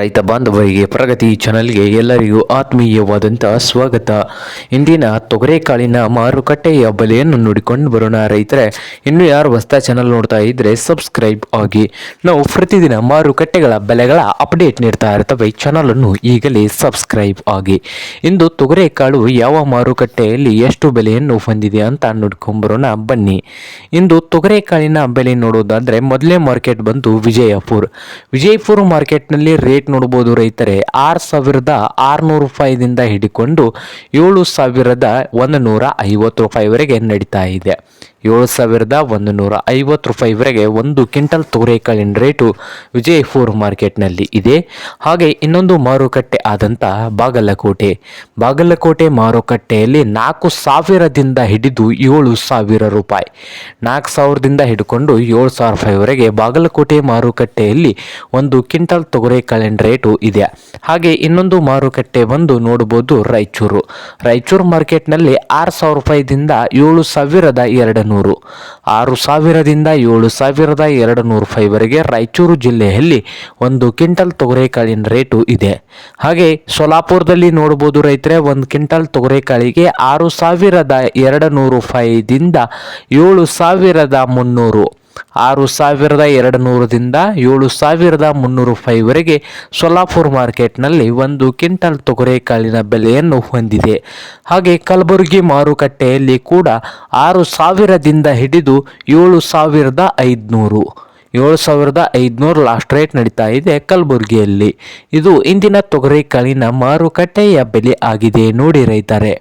ರೈತ ಬಾಂಧವರಿಗೆ ಪ್ರಗತಿ ಚಾನಲ್ಗೆ ಎಲ್ಲರಿಗೂ ಆತ್ಮೀಯವಾದಂಥ ಸ್ವಾಗತ. ಇಂದಿನ ತೊಗರೆಕಾಳಿನ ಮಾರುಕಟ್ಟೆಯ ಬೆಲೆಯನ್ನು ನೋಡಿಕೊಂಡು ಬರೋಣ ರೈತರೆ, ಇನ್ನು ಯಾರು ಹೊಸ ಚಾನಲ್ ನೋಡ್ತಾ ಇದ್ರೆ ಸಬ್ಸ್ಕ್ರೈಬ್ ಆಗಿ. ನಾವು ಪ್ರತಿದಿನ ಮಾರುಕಟ್ಟೆಗಳ ಬೆಲೆಗಳ ಅಪ್ಡೇಟ್ ನೀಡ್ತಾ ಇರ್ತವೆ. ಚಾನಲನ್ನು ಈಗಲೇ ಸಬ್ಸ್ಕ್ರೈಬ್ ಆಗಿ. ಇಂದು ತೊಗರೆಕಾಳು ಯಾವ ಮಾರುಕಟ್ಟೆಯಲ್ಲಿ ಎಷ್ಟು ಬೆಲೆಯನ್ನು ಹೊಂದಿದೆ ಅಂತ ನೋಡ್ಕೊಂಬರೋಣ ಬನ್ನಿ. ಇಂದು ತೊಗರೆಕಾಳಿನ ಬೆಲೆ ನೋಡೋದಾದ್ರೆ ಮೊದಲೇ ಮಾರ್ಕೆಟ್ ಬಂದು ವಿಜಯಪುರ. ವಿಜಯಪುರ ಮಾರ್ಕೆಟ್ನಲ್ಲಿ ರೇಟ್ ನೋಡ್ಬೋದು ರೈತರೆ. ಆರು ಸಾವಿರದ ಆರುನೂರು ರೂಪಾಯಿದಿಂದ ಹಿಡಿಕೊಂಡು ಏಳು ಸಾವಿರದ ಒಂದು ನೂರ ಐವತ್ತು ರೂಪಾಯಿವರೆಗೆ ನಡೀತಾ ಇದೆ. ಏಳು ಸಾವಿರದ ಒಂದು ನೂರ ಐವತ್ತು ರೂಪಾಯಿವರೆಗೆ ಒಂದು ಕ್ವಿಂಟಲ್ ತೊಗರೆಕಾಳಿನ ರೇಟು ವಿಜಯಪುರ್ ಮಾರ್ಕೆಟ್ನಲ್ಲಿ ಇದೆ. ಹಾಗೆ ಇನ್ನೊಂದು ಮಾರುಕಟ್ಟೆ ಆದಂಥ ಬಾಗಲಕೋಟೆ. ಬಾಗಲಕೋಟೆ ಮಾರುಕಟ್ಟೆಯಲ್ಲಿ ನಾಲ್ಕು ಸಾವಿರದಿಂದ ಹಿಡಿದು ಏಳು ಸಾವಿರ ರೂಪಾಯಿ. ನಾಲ್ಕು ಸಾವಿರದಿಂದ ಹಿಡ್ಕೊಂಡು ಏಳು ಸಾವಿರ ರೂಪಾಯಿವರೆಗೆ ಬಾಗಲಕೋಟೆ ಮಾರುಕಟ್ಟೆಯಲ್ಲಿ ಒಂದು ಕ್ವಿಂಟಲ್ ತೊಗರೆಕಾಳಿನ ರೇಟು ಇದೆ. ಹಾಗೆ ಇನ್ನೊಂದು ಮಾರುಕಟ್ಟೆ ಬಂದು ನೋಡ್ಬೋದು ರಾಯಚೂರು. ರಾಯಚೂರು ಮಾರ್ಕೆಟ್ನಲ್ಲಿ ಆರು ಸಾವಿರ ರೂಪಾಯಿದಿಂದ ಏಳು ಸಾವಿರದ ಎರಡು ನೂರು ಆರು ಸಾವಿರದಿಂದ ಏಳು ಸಾವಿರದ ಎರಡು ನೂರು ರೂಪಾಯಿವರೆಗೆ ರಾಯಚೂರು ಜಿಲ್ಲೆಯಲ್ಲಿ ಒಂದು ಕ್ವಿಂಟಲ್ ತೊಗರೆಕಾಳಿನ ರೇಟು ಇದೆ. ಹಾಗೆ ಸೋಲಾಪುರದಲ್ಲಿ ನೋಡ್ಬೋದು ರೈತರೆ, ಒಂದು ಕ್ವಿಂಟಲ್ ತೊಗರೆಕಾಳಿಗೆ ಆರು ಸಾವಿರದ ಎರಡು ನೂರು ರೂಪಾಯಿದಿಂದ ಏಳು ಸಾವಿರದ ಮುನ್ನೂರು. ಆರು ಸಾವಿರದ ಎರಡು ನೂರರಿಂದ ಏಳು ಸಾವಿರದ ಮುನ್ನೂರು ರೂಪಾಯಿವರೆಗೆ ಸೊಲ್ಲಾಪುರ ಮಾರ್ಕೆಟ್ನಲ್ಲಿ ಒಂದು ಕ್ವಿಂಟಲ್ ತೊಗರೆಕಾಳಿನ ಬೆಲೆಯನ್ನು ಹೊಂದಿದೆ. ಹಾಗೆ ಕಲಬುರಗಿ ಮಾರುಕಟ್ಟೆಯಲ್ಲಿ ಕೂಡ ಆರು ಸಾವಿರದಿಂದ ಹಿಡಿದು ಏಳು ಸಾವಿರದ ಐದುನೂರು. ಏಳು ಸಾವಿರದ ಐದುನೂರು ಲಾಸ್ಟ್ ರೇಟ್ ನಡೀತಾ ಇದೆ ಕಲಬುರಗಿಯಲ್ಲಿ. ಇದು ಇಂದಿನ ತೊಗರೆಕಾಳಿನ ಮಾರುಕಟ್ಟೆಯ ಬೆಲೆ ಆಗಿದೆ, ನೋಡಿ ರೈತರೆ.